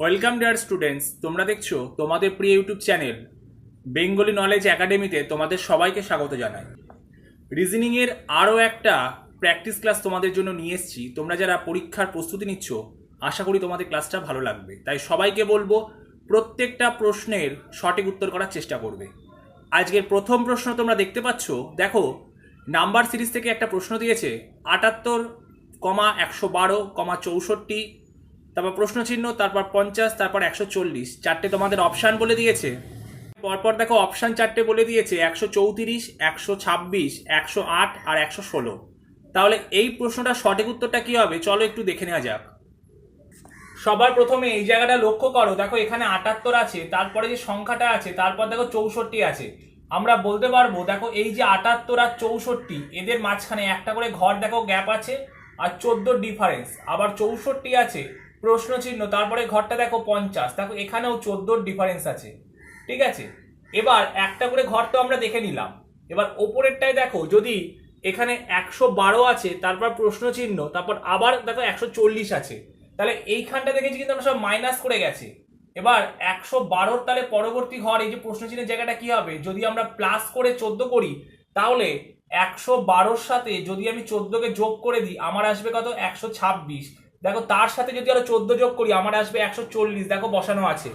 Welcome dear students, তোমরা দেখছ তোমাদের প্রিয় ইউটিউব চ্যানেল বেঙ্গলি নলেজ একাডেমিতে তোমাদের সবাইকে স্বাগত জানাই। রিজনিংয়ের আরও একটা প্র্যাকটিস ক্লাস তোমাদের জন্য নিয়ে এসেছি। তোমরা যারা পরীক্ষার প্রস্তুতি নিচ্ছ, আশা করি তোমাদের ক্লাসটা ভালো লাগবে। তাই সবাইকে বলব, প্রত্যেকটা প্রশ্নের সঠিক উত্তর করার চেষ্টা করবে। আজকের প্রথম প্রশ্ন তোমরা দেখতে পাচ্ছ, দেখো, নাম্বার সিরিজ থেকে একটা প্রশ্ন দিয়েছে, আটাত্তর, কমা একশো বারো, কমা চৌষট্টি তারপর প্রশ্ন চিহ্ন তারপর পঞ্চাশ, তারপর একশো চল্লিশ। চারটে তোমাদের অপশান বলে দিয়েছে। পরপর দেখো অপশান চারটে বলে দিয়েছে, একশো চৌত্রিশ, একশো ছাব্বিশ, একশো আট আর একশো ষোলো। তাহলে এই প্রশ্নটা সঠিক উত্তরটা কি হবে? চলো একটু দেখে নেওয়া যাক। সবার প্রথমে এই জায়গাটা লক্ষ্য করো। দেখো এখানে আটাত্তর আছে, তারপরে যে সংখ্যাটা আছে, তারপর দেখো চৌষট্টি আছে। আমরা বলতে পারব, দেখো এই যে আটাত্তর আর চৌষট্টি, এদের মাঝখানে একটা করে ঘর দেখো গ্যাপ আছে, আর চোদ্দোর ডিফারেন্স আবার চৌষট্টি আছে প্রশ্ন চিহ্ন তারপরে ঘরটা দেখো পঞ্চাশ, দেখো এখানেও চোদ্দোর ডিফারেন্স আছে, ঠিক আছে? এবার একটা করে ঘর তো আমরা দেখে নিলাম। এবার ওপরেরটাই দেখো, যদি এখানে একশো বারো আছে, তারপর প্রশ্ন চিহ্ন তারপর আবার দেখো একশো চল্লিশ আছে, তাহলে এইখানটা দেখেছি কিন্তু আমরা সব মাইনাস করে গেছে। এবার একশো বারোর তাহলে পরবর্তী ঘর, এই যে প্রশ্ন চিহ্নের জায়গাটা কি হবে? যদি আমরা প্লাস করে চোদ্দ করি, তাহলে একশো বারোর সাথে যদি আমি চোদ্দকে যোগ করে দিই, আমার আসবে কত? একশো ছাব্বিশ। দেখো, তার সাথে যদি আরও চোদ্দ যোগ করি, আমার আসবে একশো চল্লিশ। দেখো, বসানো আছে।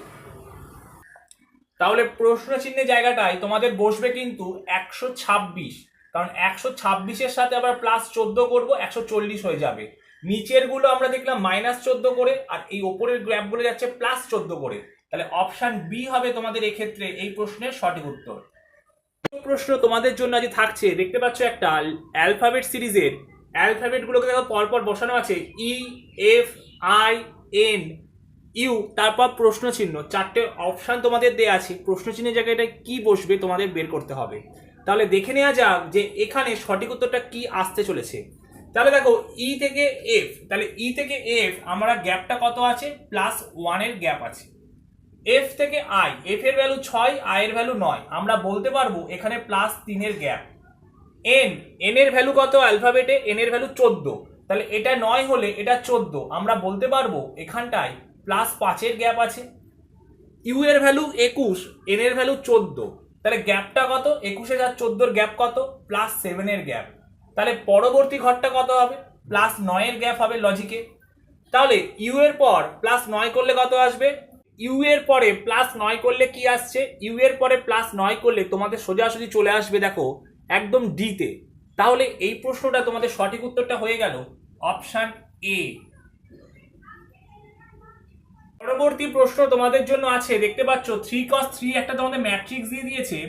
তাহলে প্রশ্ন চিহ্নের জায়গাটায় তোমাদের বসবে কিন্তু একশো ছাব্বিশ। কারণ একশো ছাব্বিশের সাথে আবার প্লাস চোদ্দ করব, একশো চল্লিশ হয়ে যাবে। নিচেরগুলো আমরা দেখলাম মাইনাস চোদ্দ করে, আর এই ওপরের গ্র্যাপগুলো যাচ্ছে প্লাস চোদ্দ করে। তাহলে অপশান বি হবে তোমাদের এক্ষেত্রে এই প্রশ্নের সঠিক উত্তর। প্রশ্ন তোমাদের জন্য আজ থাকছে। দেখতে পাচ্ছ একটা অ্যালফাবেট সিরিজের অ্যালফাবেট গুলোকে দেখো পরপর বসানো আছে E F I N U তারপর প্রশ্ন চিহ্ন। চারটে অপশন তোমাদের দেয়া আছে। প্রশ্ন চিহ্নের জায়গায় কি বসবে তোমাদের বের করতে হবে। তাহলে দেখে নেওয়া যাক যে এখানে সঠিক উত্তরটা কি আসতে চলেছে। তাহলে দেখো ই থেকে এফ তাহলে ই থেকে এফ আমরা গ্যাপটা কত আছে? প্লাস ওয়ানের গ্যাপ আছে। এফ থেকে আই এফ এর ভ্যালু ছয় আই এর ভ্যালু নয়। আমরা বলতে পারব এখানে প্লাস তিনের গ্যাপ এন এন এর ভ্যালু কত? অ্যালফাবেটে এন এর ভ্যালু চোদ্দ। তাহলে এটা নয় হলে এটা চোদ্দ। আমরা বলতে পারব এখানটায় প্লাস পাঁচের গ্যাপ আছে। ইউ এর ভ্যালু একুশ এন এর ভ্যালু চোদ্দ। তাহলে গ্যাপটা কত? একুশের আর চোদ্দোর গ্যাপ কত? প্লাস সেভেনের গ্যাপ তাহলে পরবর্তী ঘরটা কত হবে? প্লাস নয়ের গ্যাপ হবে লজিকে তাহলে ইউ এর পর প্লাস নয় করলে কত আসবে? ইউ এর পরে প্লাস নয় করলে কি আসছে? ইউ এর পরে প্লাস নয় করলে তোমাদের সোজাসুজি চলে আসবে, দেখো। একদম ডিতে তাহলে এই প্রশ্নটা তোমাদের সঠিক উত্তরটা হয়ে গেল অপশান এ পরবর্তী প্রশ্ন তোমাদের জন্য আছে, দেখতে পাচ্ছ থ্রি কস থ্রি একটা তোমাদের ম্যাট্রিক্স দিয়ে দিয়েছে।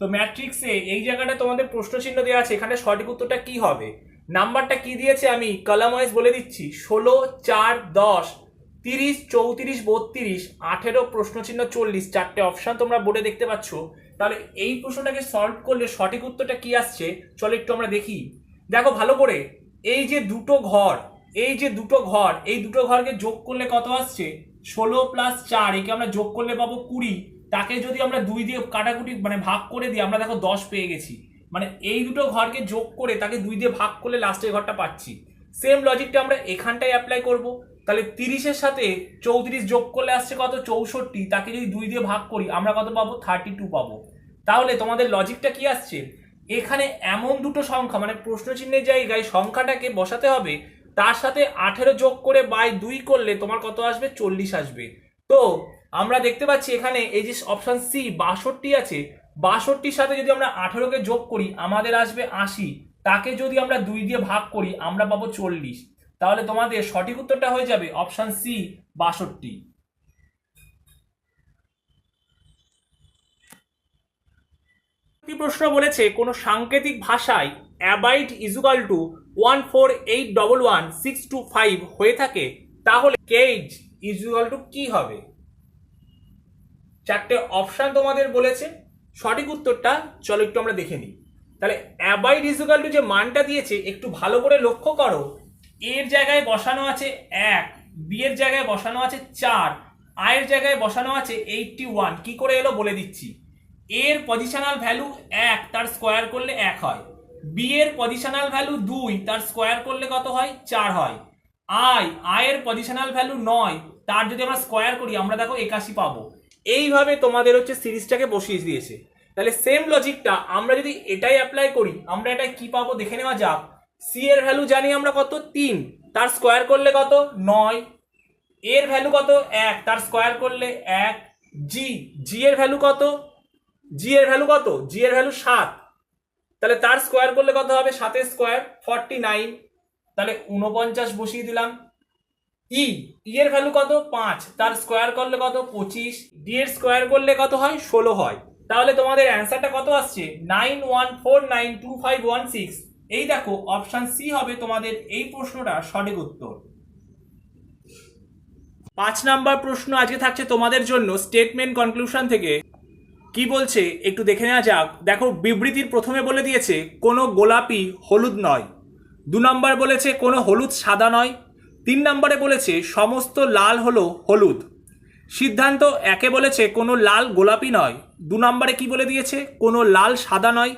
তো ম্যাট্রিক্সে এই জায়গাটা তোমাদের প্রশ্ন চিহ্ন দেওয়া আছে, এখানে সঠিক উত্তরটা কি হবে? নাম্বারটা কি দিয়েছে আমি কলাম ওয়াইজ বলে দিচ্ছি, ষোলো, চার, দশ, তিরিশ, চৌত্রিশ, বত্রিশ, আঠেরো প্রশ্ন চিহ্ন চল্লিশ, চারটে অপশান তোমরা বোর্ডে দেখতে পাচ্ছ। তাহলে এই প্রশ্নটাকে সলভ করলে সঠিক উত্তরটা কি আসছে? চলো একটু আমরা দেখি। দেখো ভালো করে, এই যে দুটো ঘর, এই যে দুটো ঘর, এই দুটো ঘরকে যোগ করলে কত আসছে? ষোলো প্লাস চার, একে আমরা যোগ করলে পাবো কুড়ি। তাকে যদি আমরা দুই দিয়ে কাটাকুটি মানে ভাগ করে দিই, আমরা দেখো দশ পেয়ে গেছি। মানে এই দুটো ঘরকে যোগ করে তাকে দুই দিয়ে ভাগ করলে লাস্টের ঘরটা পাচ্ছি। সেম লজিকটা আমরা এখানটায় অ্যাপ্লাই করব। তাহলে তিরিশের সাথে চৌত্রিশ যোগ করলে আসছে কত? চৌষট্টি। তাকে যদি দুই দিয়ে ভাগ করি, আমরা কত পাবো? থার্টি টু পাবো। তাহলে তোমাদের লজিকটা কি আসছে? এখানে এমন দুটো সংখ্যা মানে প্রশ্ন চিহ্নের জায়গায় সংখ্যাটাকে বসাতে হবে, তার সাথে আঠেরো যোগ করে বাই দুই করলে তোমার কত আসবে? চল্লিশ আসবে। তো, আমরা দেখতে পাচ্ছি এখানে এই যে অপশান সি বাষট্টি আছে। বাষট্টির সাথে যদি আমরা আঠেরোকে যোগ করি, আমাদের আসবে আশি। তাকে যদি আমরা দুই দিয়ে ভাগ করি, আমরা পাবো চল্লিশ। তাহলে তোমাদের সঠিক উত্তরটা হয়ে যাবে অপশান সি, বাষট্টি। প্রশ্ন বলেছে, কোনো সাংকেতিক ভাষায় a bite is equal to one four eight double one six two five হয়ে থাকে, তাহলে কেজ ইজুকাল টু কি হবে? চারটে অপশান তোমাদের বলেছে, সঠিক উত্তরটা চলো একটু আমরা দেখে নিই। তাহলে অ্যাবাইড ইজুকাল টু যে মানটা দিয়েছে, একটু ভালো করে লক্ষ্য করো এর জায়গায় বসানো আছে এক, বি এর জায়গায় বসানো আছে চার আয়ের জায়গায় বসানো আছে এইটটি ওয়ান কি করে এলো বলে দিচ্ছি। এর পজিশনাল ভ্যালু এক, তার স্কোয়ার করলে এক হয়। বি এর পজিশনাল ভ্যালু দুই, তার স্কোয়ার করলে কত হয়? চার হয়। আই আয়ের পজিশনাল ভ্যালু নয়, তার যদি আমরা স্কোয়ার করি, আমরা দেখো একাশি পাবো। এইভাবে তোমাদের হচ্ছে সিরিজটাকে বসিয়ে দিয়েছে। তাহলে সেম লজিকটা আমরা যদি এটাই অ্যাপ্লাই করি, আমরা এটাই কি পাবো? দেখে নেওয়া যাক। সি এর ভ্যালু জানি আমরা কত? তিন। তার স্কোয়ার করলে কত? নয়। এর ভ্যালু কত? এক। তার স্কোয়ার করলে এক। জি জি এর ভ্যালু কত? জি এর ভ্যালু কত? জি এর ভ্যালু সাত। তাহলে তার স্কোয়ার করলে কত হবে? সাতের স্কোয়ার ফর্টি নাইন তাহলে উনপঞ্চাশ বসিয়ে দিলাম। ই ই এর ভ্যালু কত? পাঁচ। তার স্কোয়ার করলে কত? পঁচিশ। ডি এর স্কোয়ার করলে কত হয়? ষোলো হয়। তাহলে তোমাদের অ্যান্সারটা কত আসছে? Nine one four nine two five one six এই দেখো অপশান সি হবে তোমাদের এই প্রশ্নটা সঠিক উত্তর। পাঁচ নাম্বার প্রশ্ন আজকে থাকছে তোমাদের জন্য স্টেটমেন্ট কনক্লুশন থেকে। কি বলছে? একটু দেখে নেওয়া যাক। দেখো, বিবৃতির প্রথমে বলে দিয়েছে, কোনো গোলাপি হলুদ নয়। দু নম্বর বলেছে, কোনো হলুদ সাদা নয়। তিন নম্বরে বলেছে, সমস্ত লাল হলো হলুদ। সিদ্ধান্ত একে বলেছে, কোনো লাল গোলাপি নয়। দু নম্বরে কি বলে দিয়েছে, কোনো লাল সাদা নয়।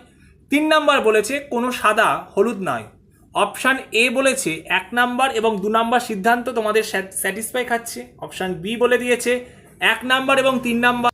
তিন নাম্বার বলেছে, কোনো সাদা, হলুদ নয়। অপশান এ বলেছে, এক নাম্বার এবং দু নাম্বার সিদ্ধান্ত তোমাদের স্যাটিসফাই খাচ্ছে। অপশান বি বলে দিয়েছে, এক নাম্বার এবং তিন নাম্বার।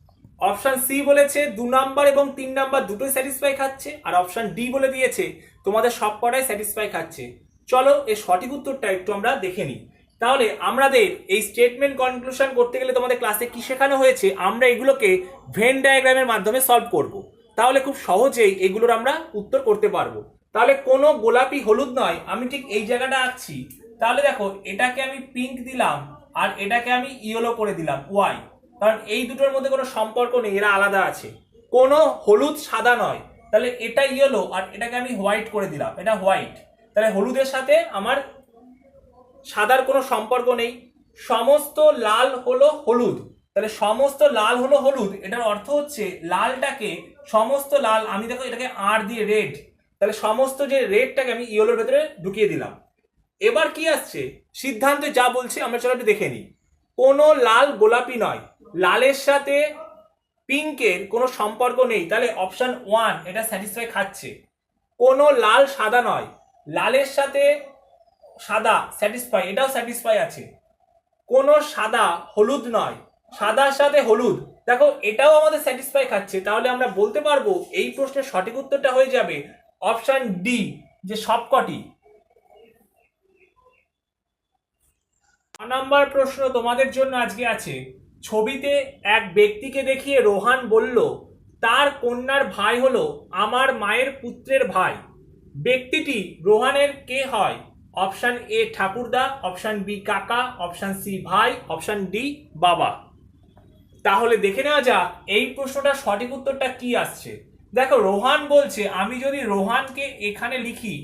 অপশান সি বলেছে, দু নাম্বার এবং তিন নাম্বার দুটোই স্যাটিসফাই খাচ্ছে। আর অপশান ডি বলে দিয়েছে, তোমাদের সব কটাই স্যাটিসফাই খাচ্ছে। চলো এর সঠিক উত্তরটা একটু আমরা দেখে নিই। তাহলে আমাদের এই স্টেটমেন্ট কনক্লুশন করতে গেলে তোমাদের ক্লাসে কি শেখানো হয়েছে, আমরা এগুলোকে ভেন ডায়াগ্রামের মাধ্যমে সলভ করব। তাহলে খুব সহজেই এগুলোর আমরা উত্তর করতে পারব। তাহলে কোনো গোলাপি হলুদ নয়, আমি ঠিক এই জায়গাটা আঁকছি। তাহলে দেখো, এটাকে আমি পিঙ্ক দিলাম আর এটাকে আমি ইয়েলো করে দিলাম। ওয়াই কারণ এই দুটোর মধ্যে কোনো সম্পর্ক নেই, এরা আলাদা আছে। কোনো হলুদ সাদা নয়। তাহলে এটা ইয়েলো আর এটাকে আমি হোয়াইট করে দিলাম। এটা হোয়াইট তাহলে হলুদের সাথে আমার সাদার কোনো সম্পর্ক নেই। সমস্ত লাল হলো হলুদ। তাহলে সমস্ত লাল হলো হলুদ, এটার অর্থ হচ্ছে লালটাকে সমস্ত লাল, আমি দেখো এটাকে আর দিয়ে রেড তাহলে সমস্ত যে রেডটাকে আমি ইয়েলোর ভেতরে ঢুকিয়ে দিলাম। এবার কি আসছে? সিদ্ধান্তে যা বলছে, আমরা চলো একটু দেখে নিই। কোনো লাল গোলাপি নয়। লালের সাথে পিঙ্কের কোনো সম্পর্ক নেই। তাহলে অপশান ওয়ান এটা স্যাটিসফাই খাচ্ছে। কোনো লাল সাদা নয়। লালের সাথে সাদা স্যাটিসফাই এটাও স্যাটিসফাই আছে। কোনো সাদা হলুদ নয়। সাদার সাথে হলুদ। দেখো, এটাও আমাদের স্যাটিসফাই খাচ্ছে। তাহলে আমরা বলতে পারব, এই প্রশ্নের সঠিক উত্তরটা হয়ে যাবে অপশান ডি যে সবকটি। নাম্বার প্রশ্ন তোমাদের জন্য আজকে আছে। ছবিতে এক ব্যক্তিকে দেখিয়ে রোহান বলল, তার কন্যার ভাই হলো আমার মায়ের পুত্রের ভাই। ব্যক্তিটি রোহানের কে হয়? অপশান এ ঠাকুরদা অপশান বি কাকা অপশান সি ভাই অপশান ডি বাবা। তাহলে দেখে নেওয়া যাক, এই প্রশ্নটার সঠিক উত্তরটা কি আসছে। দেখো, রোহান বলছে, আমি যদি রোহানকে এখানে লিখি,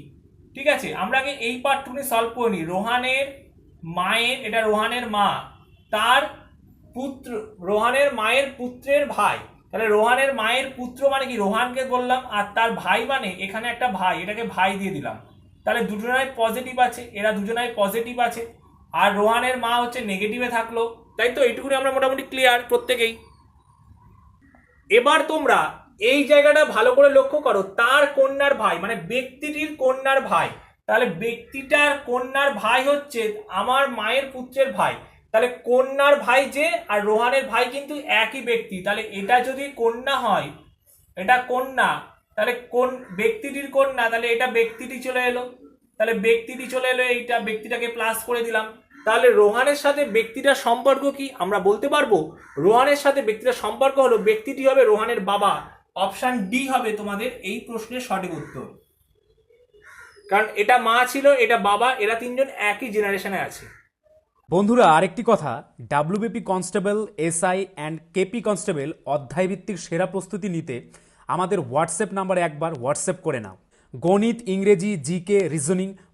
ঠিক আছে, আমরা আগে এই পার্টটুকুনি সলভ করে নিই। রোহানের মায়ের, এটা রোহানের মা, তার পুত্র, রোহানের মায়ের পুত্রের ভাই। তাহলে রোহানের মায়ের পুত্র মানে কি? রোহানকে বললাম, আর তার ভাই মানে এখানে একটা ভাই, এটাকে ভাই দিয়ে দিলাম। তাহলে দুজনাই পজিটিভ আছে, এরা দুজনাই পজিটিভ আছে। আর রোহানের মা হচ্ছে নেগেটিভে থাকল। তাই তো এইটুকুনি আমরা মোটামুটি ক্লিয়ার প্রত্যেকেই। এবার তোমরা এই জায়গাটা ভালো করে লক্ষ্য করো, তার কন্যার ভাই মানে ব্যক্তিটির কন্যার ভাই। তাহলে ব্যক্তিটার কন্যার ভাই হচ্ছে আমার মায়ের পুত্রের ভাই। তাহলে কন্যার ভাই যে আর রোহানের ভাই কিন্তু একই ব্যক্তি। তাহলে এটা যদি কন্যা হয়, এটা কন্যা, তাহলে কোন ব্যক্তিটির কন্যা? তাহলে এটা ব্যক্তিটি চলে এলো। তাহলে ব্যক্তিটি চলে এলো, এইটা ব্যক্তিটাকে প্লাস করে দিলাম। তাহলে রোহানের সাথে ব্যক্তিটার সম্পর্ক কি আমরা বলতে পারব? রোহানের সাথে ব্যক্তিটার সম্পর্ক হলো ব্যক্তিটি হবে রোহানের বাবা। অপশান ডি হবে তোমাদের এই প্রশ্নের সঠিক উত্তর। কারণ এটা মা ছিল, এটা বাবা, এরা তিনজন একই জেনারেশনে আছে। বন্ধুরা, আরেকটি কথা। WBP constable SI and KP constable অধ্যায়ভিত্তিক সেরা প্রস্তুতি নিতে আমাদের হোয়াটসঅ্যাপ নাম্বারে একবার হোয়াটসঅ্যাপ করে নাও। গণিত, ইংরেজি জিকে রিজনিং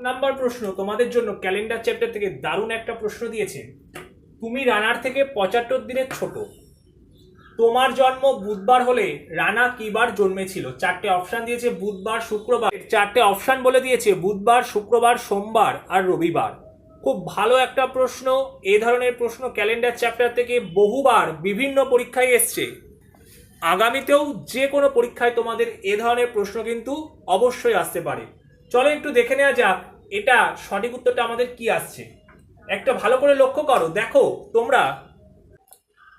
নাম্বার প্রশ্ন, তোমাদের জন্য ক্যালেন্ডার চ্যাপ্টার থেকে দারুণ একটা প্রশ্ন দিয়েছে। তুমি রানার থেকে পঁচাত্তর দিনের ছোট। তোমার জন্ম বুধবার হলে রানা কিবার জন্মেছিল? চারটে অপশন দিয়েছে বুধবার, শুক্রবার। চারটে অপশন বলে দিয়েছে বুধবার, শুক্রবার, সোমবার আর রবিবার। খুব ভালো একটা প্রশ্ন, এ ধরনের প্রশ্ন ক্যালেন্ডার চ্যাপ্টার থেকে বহুবার বিভিন্ন পরীক্ষায় এসছে। আগামীতেও যে কোনো পরীক্ষায় তোমাদের এ ধরনের প্রশ্ন কিন্তু অবশ্যই আসতে পারে। চলো একটু দেখে নেওয়া যাক, এটা সঠিক উত্তরটা আমাদের কি আসছে? একটা ভালো করে লক্ষ্য করো, দেখো তোমরা।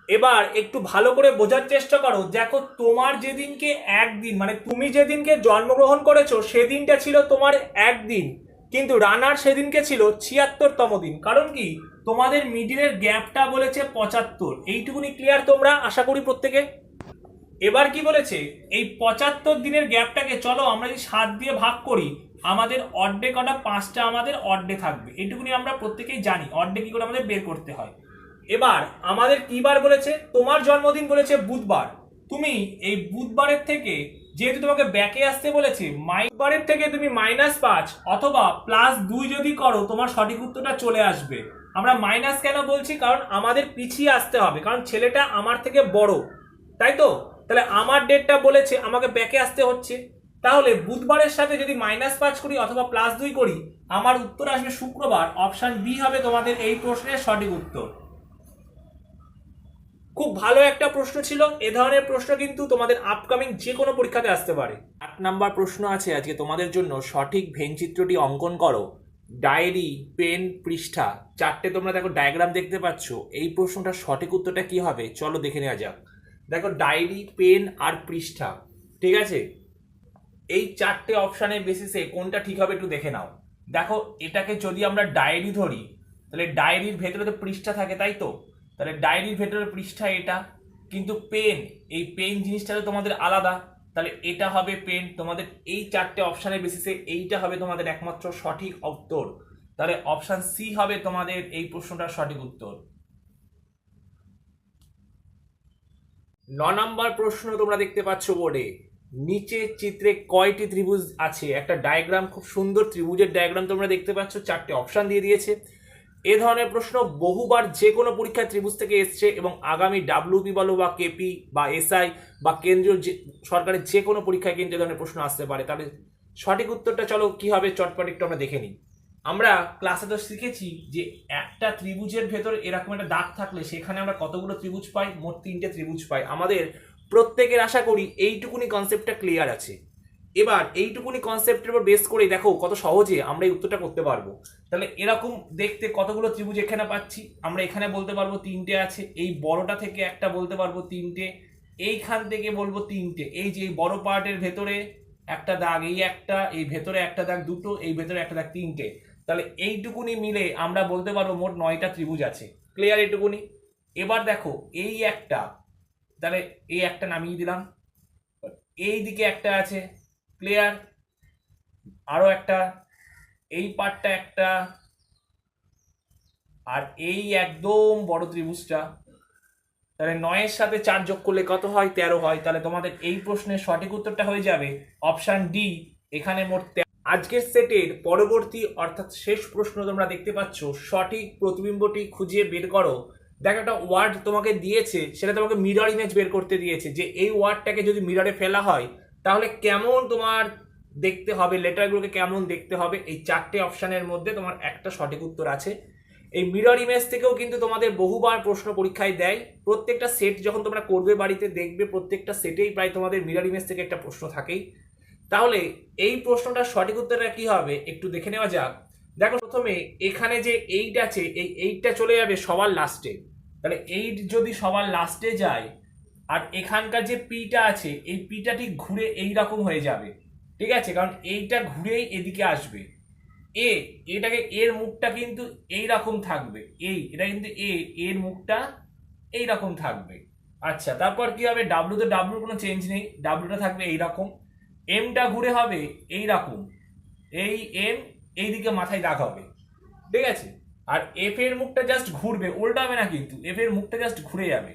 এবার একটু ভালো করে বোঝার চেষ্টা করো, দেখো তোমার যেদিনকে একদিন মানে তুমি যেদিনকে জন্মগ্রহণ করেছ, সেদিনটা ছিল তোমার একদিন। কিন্তু রানার সেদিনকে ছিল ছিয়াত্তরতম দিন। কারণ কি? তোমাদের মিডিলের গ্যাপটা বলেছে পঁচাত্তর। এইটুকুনি ক্লিয়ার তোমরা, আশা করি প্রত্যেকে? এবার কি বলেছে? এই পঁচাত্তর দিনের গ্যাপটাকে, চলো আমরা যদি সাত দিয়ে ভাগ করি আমাদের অর্ধে কটা পাঁচটা আমাদের অর্ধে থাকবে। এটুকুনি আমরা প্রত্যেকেই জানি, অর্ধে কি করে আমাদের বের করতে হয়। এবার আমাদের কি বার বলেছে? তোমার জন্মদিন বলেছে বুধবার। তুমি এই বুধবারের থেকে যেহেতু তোমাকে ব্যাকে আসতে বলেছে, মাইবারের থেকে তুমি মাইনাস পাঁচ অথবা প্লাস দুই যদি করো, তোমার সঠিক উত্তরটা চলে আসবে। আমরা মাইনাস কেন বলছি? কারণ আমাদের পিছিয়ে আসতে হবে, কারণ ছেলেটা আমার থেকে বড়। তাই তো? তাহলে আমার ডেটটা বলেছে, আমাকে ব্যাকে আসতে হচ্ছে। তাহলে বুধবারের সাথে যদি মাইনাস পাঁচ করি অথবা প্লাস দুই করি, আমার উত্তর আসবে শুক্রবার। অপশান বি হবে তোমাদের এই প্রশ্নের সঠিক উত্তর। খুব ভালো একটা প্রশ্ন ছিল। এ ধরনের প্রশ্ন কিন্তু তোমাদের আপকামিং যে কোনো পরীক্ষাতে আসতে পারে। আট নাম্বার প্রশ্ন আছে, আজকে তোমাদের জন্য সঠিক ভেনচিত্রটি অঙ্কন করো। ডায়েরি পেন পৃষ্ঠা, চারটে তোমরা দেখো ডায়াগ্রাম দেখতে পাচ্ছ। এই প্রশ্নটার সঠিক উত্তরটা কি হবে? চলো দেখে নেওয়া যাক। দেখো ডায়েরি পেন আর পৃষ্ঠা, ঠিক আছে? এই চারটে অপশানের বেসিসে কোনটা ঠিক হবে একটু দেখে নাও। দেখো, এটাকে যদি আমরা ডায়েরি ধরি, তাহলে ডায়েরির ভেতরে তো পৃষ্ঠা থাকে, তাই তো? তাহলে ডায়েরির ভেতরে পৃষ্ঠা এটা, কিন্তু পেন এই পেন জিনিসটা তোমাদের আলাদা। তাহলে এটা হবে পেন তোমাদের এই চারটে অপশানের বেসিসে এইটা হবে তোমাদের একমাত্র সঠিক উত্তর। তাহলে অপশান সি হবে তোমাদের এই প্রশ্নটার সঠিক উত্তর। ন নম্বর প্রশ্ন তোমরা দেখতে পাচ্ছ বোর্ডে। নিচে চিত্রে কয়টি ত্রিভুজ আছে? একটা ডায়াগ্রাম খুব সুন্দর ত্রিভুজের ডায়াগ্রাম তোমরা দেখতে পাচ্ছ, চারটে অপশন দিয়ে দিয়েছে। এ ধরনের প্রশ্ন বহুবার যে কোনো পরীক্ষায় ত্রিভুজ থেকে এসছে এবং আগামী ডাব্লিউপি বলো বা কেপি বা এসআই বা কেন্দ্রীয় যে, সরকারের যে কোনো পরীক্ষায় কিন্তু এ ধরনের প্রশ্ন আসতে পারে। তাহলে সঠিক উত্তরটা চলো, কি হবে? চটপট একটু আমরা দেখে নিই। আমরা ক্লাসে তো শিখেছি যে একটা ত্রিভুজের ভেতর এরকম একটা দাগ থাকলে সেখানে আমরা কতগুলো ত্রিভুজ পাই? মোট তিনটে ত্রিভুজ পাই। আমাদের প্রত্যেকের আশা করি এইটুকুনি কনসেপ্টটা ক্লিয়ার আছে। এবার এইটুকুনি কনসেপ্টের উপর বেস করে দেখো কত সহজে আমরা এই উত্তরটা করতে পারব। তাহলে এরকম দেখতে কতগুলো ত্রিভুজ এখানে পাচ্ছি, আমরা এখানে বলতে পারব তিনটে আছে, এই বড়টা থেকে একটা বলতে পারব তিনটে, এইখান থেকে বলব তিনটে। এই যে এই বড় পার্টের ভেতরে একটা দাগ, এই একটা, এই ভেতরে একটা দাগ দুটো, এই ভেতরে একটা দাগ তিনটে। তাহলে এইটুকুনি মিলে আমরা বলতে পারব মোট নয়টা ত্রিভুজ আছে। ক্লিয়ার এইটুকুনি? এবার দেখো এই একটা তাহলে এই একটা নামিয়ে দিলাম। এই দিকে একটা আছে প্লেয়ার আরও একটা, এই পার্টটা একটা। আর এই একদম বড় ত্রিভুজটা। তাহলে নয়ের সাথে চার যোগ করলে কত হয়? তেরো হয়। তাহলে তোমাদের এই প্রশ্নের সঠিক উত্তরটা হয়ে যাবে অপশান ডি এখানে মোট আজকের সেটের পরবর্তী, অর্থাৎ শেষ প্রশ্ন তোমরা দেখতে পাচ্ছ। সঠিক প্রতিবিম্বটি খুঁজে বের করো। দেখো একটা ওয়ার্ড তোমাকে দিয়েছে, সেটা তোমাকে মিরর ইমেজ বের করতে দিয়েছে। যে এই ওয়ার্ডটাকে যদি মিররে ফেলা হয়, তাহলে কেমন তোমার দেখতে হবে লেটারগুলোকে কেমন দেখতে হবে? এই চারটে অপশানের মধ্যে তোমার একটা সঠিক উত্তর আছে। এই মিরর ইমেজ থেকেও কিন্তু তোমাদের বহুবার প্রশ্ন পরীক্ষায় দেয়। প্রত্যেকটা সেট যখন তোমরা করবে বাড়িতে, দেখবে প্রত্যেকটা সেটেই প্রায় তোমাদের মিরর ইমেজ থেকে একটা প্রশ্ন থাকেই। তাহলে এই প্রশ্নটার সঠিক উত্তরটা কি হবে? একটু দেখে নেওয়া যাক। দেখো প্রথমে, এখানে যে এইট আছে, এই এইটটা চলে যাবে সবার লাস্টে তাহলে এইট যদি সবার লাস্টে যায়, আর এখানকার যে পিটা আছে, এই পিটা ঠিক ঘুরে এই রকম হয়ে যাবে। ঠিক আছে? কারণ এইটা ঘুরেই এদিকে আসবে। এ এটাকে এর মুখটা কিন্তু এই রকম থাকবে। এই এটা কিন্তু এ এর মুখটা এই রকম থাকবে। আচ্ছা তারপর কি হবে? ডাব্লু তো ডাব্লুর কোনো চেঞ্জ নেই। ডাব্লুটা থাকবে এই রকম এমটা ঘুরে হবে এই রকম এই এম এইদিকে মাথায় দাগ হবে। ঠিক আছে? আর এফ এর মুখটা জাস্ট ঘুরবে, উল্টাবে না কিন্তু। এফ এর মুখটা জাস্ট ঘুরে যাবে।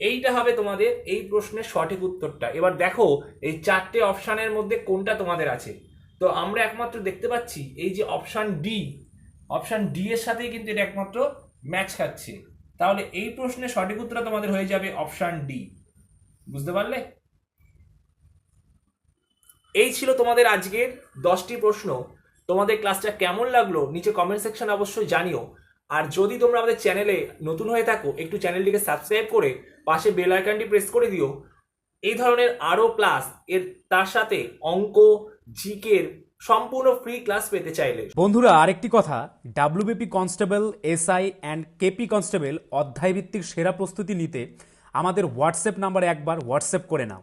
এইটা হবে তোমাদের এই প্রশ্নের সঠিক উত্তরটা। এবার দেখো, এই চারটে অপশানের মধ্যে কোনটা তোমাদের আছে? তো আমরা একমাত্র দেখতে পাচ্ছি এই যে অপশান ডি অপশান ডি এর সাথেই কিন্তু এটা একমাত্র ম্যাচ খাচ্ছে। তাহলে এই প্রশ্নের সঠিক উত্তরটা তোমাদের হয়ে যাবে অপশান ডি বুঝতে পারলে? এই ছিল তোমাদের আজকের দশটি প্রশ্ন। তোমাদের ক্লাসটা কেমন লাগল, নিচে কমেন্ট সেকশন অবশ্যই জানিও। আর যদি তোমরা আমাদের চ্যানেলে নতুন হয়ে থাকো, একটু চ্যানেলটিকে সাবস্ক্রাইব করে পাশে বেল আইকনটি প্রেস করে দিও। এই ধরনের আরও ক্লাস এর, তার সাথে অঙ্ক জিকের সম্পূর্ণ ফ্রি ক্লাস পেতে চাইলে। বন্ধুরা, আরেকটি কথা WBP constable SI and KP constable অধ্যায়ভিত্তিক সেরা প্রস্তুতি নিতে আমাদের হোয়াটসঅ্যাপ নাম্বারে একবার হোয়াটসঅ্যাপ করে নাও।